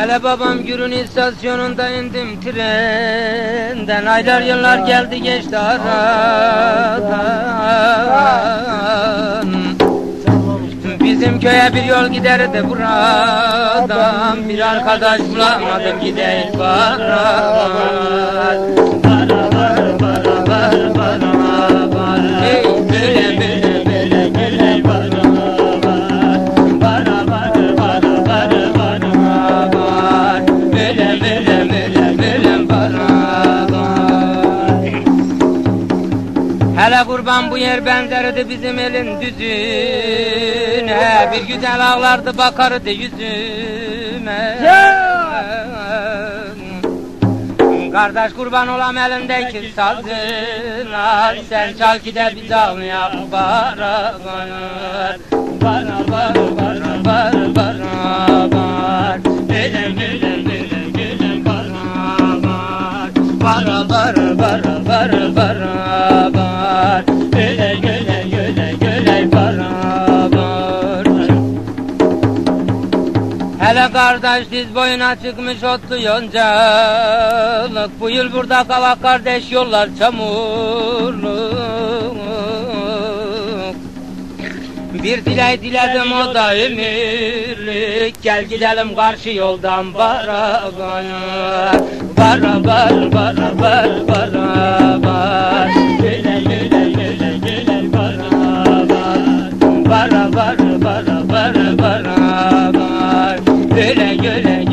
Hele babam Gürün istasyonunda indim trenden. Aylar yıllar geldi geçti aradan. Bizim köye bir yol giderdi buradan. Bir arkadaş bulamadım gideyim bana Kurban bu yer benzerdi bizim elin düzüne. Bir güzel ağlardı bakardı yüzüme. Kardeş kurban olam elindeki sazına Sen çal ki de bir çalmayak bara bara Bara bara bara bara bara bara Güle güle güle güle bara bara Hele kardeş diz boyuna çıkmış otlu yoncalık. Bu yıl burada kavak kardeş yollar çamurluk Bir dilek diledim o da emirlik. Gel gidelim karşı yoldan bara bara. Bara bara bara bara bara bara Güle güle güle güle bara bara Bara bara bara bara bara bara Güle güle